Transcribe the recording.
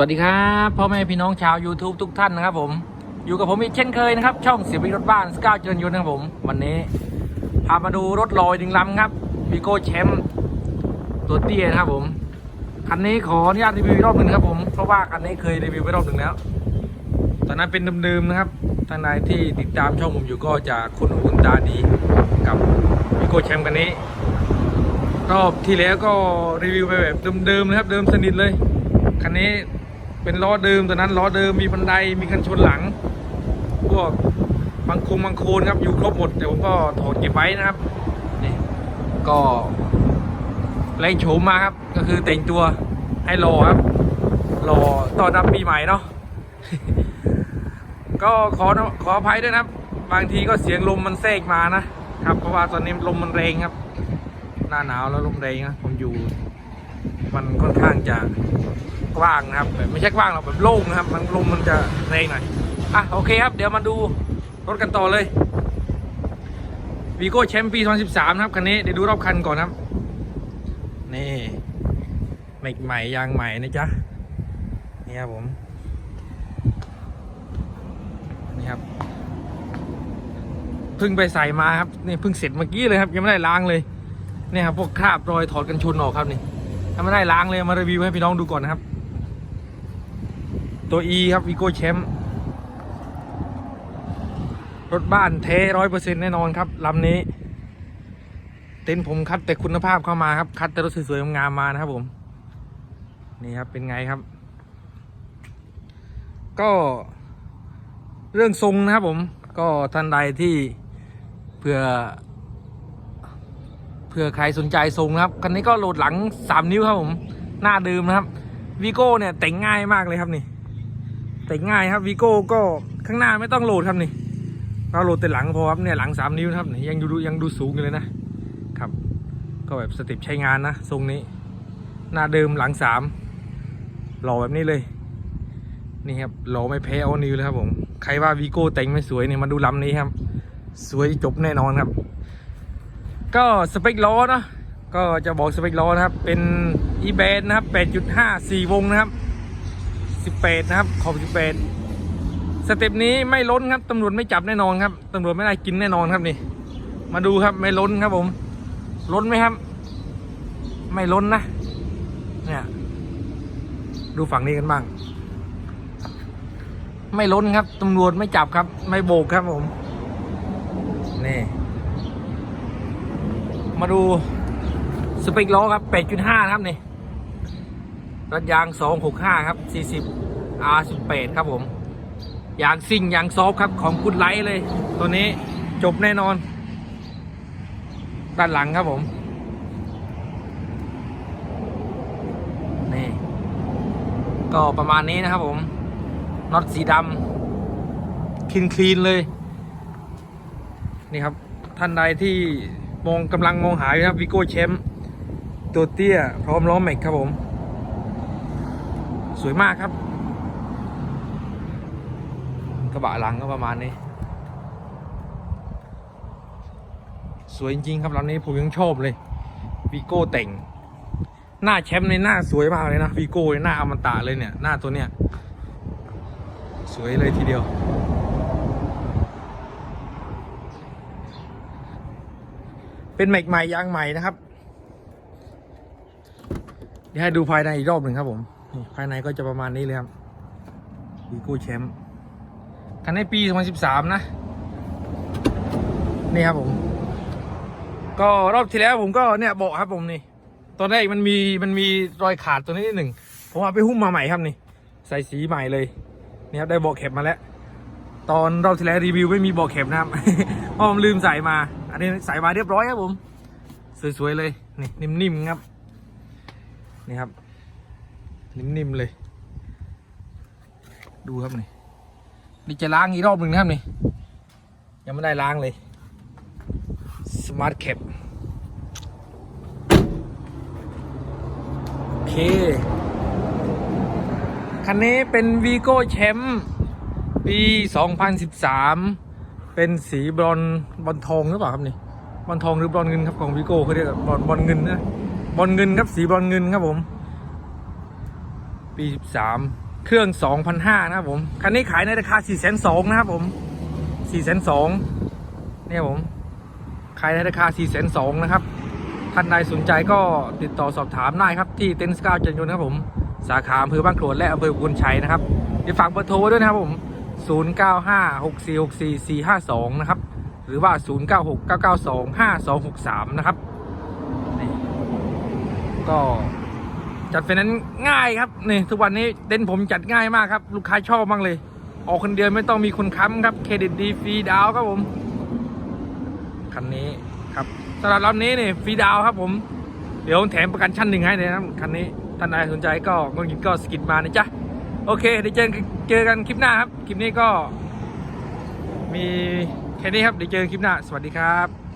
วัสดีครับพ่อแม่พี่น้องชาว YouTube ทุกท่านนะครับผมอยู่กับผมอีกเช่นเคยนะครับ ช่องเสียบีรถบ้านสก้าเจริญยนต์นะครับผม วันนี้พามาดูรถลอยดึงลำครับวีโก้แชมป์ตัวเตี้ยนะครับผมคันนี้ขออนุญาตรีวิวรอบหนึ่งครับผมเพราะว่าคันนี้เคยรีวิวไปรอบหนึ่งแล้ว ตอนนั้นเป็นเดิมๆนะครับท่านใดที่ติดตามช่องผมอยู่ก็จะคุ้นหูคุ้นตาดีกับวีโก้แชมป์คันนี้ รอบที่แล้วก็รีวิวไปแบบเดิมๆนะครับ เดิมสนิทเลยคันนี้ เป็นล้อเดิมตอนนั้นล้อเดิมมีบันไดมีคันชนหลัง พวกบางคงบางโคนครับอยู่ครบหมดแต่ผมก็ถอดเก็บไว้นะครับนี่ก็แรงโฉมมาครับ ก็คือแต่งตัวให้รอครับรอต้อนรับปีใหม่เนาะก็ขอขออภัยด้วยนะครับ บางทีก็เสียงลมมันแทรกมานะครับ เพราะว่าตอนนี้ลมมันแรงครับ หน้าหนาวแล้วลมแรงนะผมอยู่ มันค่อนข้างจะกว้างนะครับแบบไม่ใช่กว้างหรอกแบบโล่งนะครับ มันลมมันจะแรงหน่อยอะโอเคครับ เดี๋ยวมาดูรถกันต่อเลยวีโก้แชมป์ปี2013นะครับคันนี้เดี๋ยวดูรอบคันก่อนครับ นี่ใหม่ใหม่ยางใหม่นะจ๊ะนี่ครับผมนี่ครับเพิ่งไปใส่มาครับนี่เพิ่งเสร็จเมื่อกี้เลยครับยังไม่ได้ล้างเลยนี่ครับพวกคราบรอยถอดกันชนออกครับนี่ ถ้าไม่ได้ล้างเลยมารีวิวให้พี่น้องดูก่อนนะครับ ตัว E ครับวีโก้แชมป์รถบ้านเทร้อยเปอร์เซ็นต์แน่นอนครับลำนี้ เต็นผมคัดแต่คุณภาพเข้ามาครับคัดแต่รถสวยๆงามมานะครับผม นี่ครับเป็นไงครับ ก็เรื่องทรงนะครับผมก็ท่านใดที่เพื่อ เผื่อใครสนใจทรงนะครับคันนี้ก็โหลดหลัง 3 นิ้วครับผม หน้าเดิมนะครับวีโก้เนี่ยแต่งง่ายมากเลยครับนี่ แต่งง่ายครับวีโก้ก็ข้างหน้าไม่ต้องโหลดครับนี่เราโหลดแต่หลังพอครับเนี่ยหลัง 3 นิ้วนะครับนี่ยังดูยังดูสูงอยู่เลยนะครับ ก็แบบสเต็ปใช้งานนะทรงนี้ หน้าเดิมหลัง3หล่อแบบนี้เลยนี่ครับหล่อไม่แพ้ออนิวเลยครับผมใครว่าวีโก้แต่งไม่สวยเนี่ยมาดูลำนี้ครับ สวยจบแน่นอนครับ ก็สเปคล้อนะก็จะบอกสเปคล้อนะครับ เป็น e b a n นะครับ 8.5 4 วงนะครับ 18 นะครับ ขอบ 18 สเต็ปนี้ไม่ล้นครับตำรวจไม่จับแน่นอนครับตำรวจไม่ได้กินแน่นอนครับนี่ มาดูครับไม่ล้นครับผม ล้นไหมครับ ไม่ล้นนะ เนี่ย ดูฝั่งนี้กันบ้าง ไม่ล้นครับตำรวจไม่จับครับ ไม่โบกครับผม นี่ มาดูสเปคล้อครับ 8.5นะครับนี่รัดยาง 265 ครับ 40 R18 ครับผม ยางซิ่งยางซอฟครับของกุดไลท์เลย ตัวนี้จบแน่นอน ด้านหลังครับผม นี่ ก็ประมาณนี้นะครับผมน็อตสีดำคลีนคลีนเลย นี่ครับ ท่านใดที่ มองกำลังมองหายครับวิโก้แชมป์ตัวเตี้ย พร้อมล้อแม็กครับผม สวยมากครับ กระบะหลังก็ประมาณนี้ สวยจริงๆครับลำนี้ผมยังชอบเลยวีโก้แต่ง หน้าแชมป์ในหน้าสวยมากเลยนะวีโก้ในหน้าอมตะเลยเนี่ย หน้าตัวเนี้ย สวยเลยทีเดียว เป็นแม็กใหม่ยางใหม่นะครับ เดี๋ยวให้ดูภายในอีกรอบหนึ่งครับผมนี่ภายในก็จะประมาณนี้เลยครับวีโก้แชมป์คันในปี 2013 นะ นี่ครับผม ก็รอบที่แล้วผมก็เนี่ยเบาะครับผมนี่ ตอนแรกมันมีมันมีรอยขาดตัวนี้นิดหนึ่ง ผมเอาไปหุ้มมาใหม่ครับนี่ ใส่สีใหม่เลย นี่ครับได้เบาะเข็บมาแล้ว ตอนรอบที่แล้วรีวิวไม่มีบาะเข็บนะครับพราะผมลืมใส่มา อันนี้ใส่มาเรียบร้อยครับผม สวยๆเลยนี่นิ่มๆครับนี่ครับ นิ่มๆเลย ดูครับนี่นี่จะล้างอีกรอบหนึ่งนะครับนี่ยังไม่ได้ล้างเลยสมาร์ทแคปโอเคคันนี้เป็นวีโก้แชมป์ ปี 2013 เป็นสีบรอนบอลทองหรือเปล่าครับนี่บอลทองหรือบอลเงินครับของวีโก้เขาเรียกบอลบอลเงินนะบอลเงินครับสีบอลเงินครับผม ปี 13 เครื่อง 2,500 นะครับผมคันนี้ขายในราคา 4,200 นะครับผม4,200 เนี่ยผมขายในราคา 4,200 นะครับ ท่านใดสนใจก็ติดต่อสอบถามได้ครับที่เต็นท์สกาวจันยนต์ครับผม สาขาอำเภอบางโขลนและอำเภอกุนชัยนะครับเดี๋ยวฝากเบอร์โทรไว้ด้วยนะครับผม 0956464452 นะครับ หรือว่า 0969925263 นะครับนี่ก็จัดไฟแนนซ์ง่ายครับนี่ทุกวันนี้เต็นผมจัดง่ายมากครับ ลูกค้าชอบมากเลย ออกคนเดียวไม่ต้องมีคนค้ำครับเครดิตดีฟรีดาวครับผมคันนี้ครับสำหรับรอบนี้เนี่ยฟรีดาวครับผม เดี๋ยวแถมประกันชั้นหนึ่งให้เลยนะครับคันนี้ท่านใดสนใจก็ก็กินก็สกิดมานะจ๊ะ โอเคเดี๋ยวเจอกันคลิปหน้าครับ คลิปนี้ก็มีแค่นี้ครับเดี๋ยวเจอกันคลิปหน้า สวัสดีครับ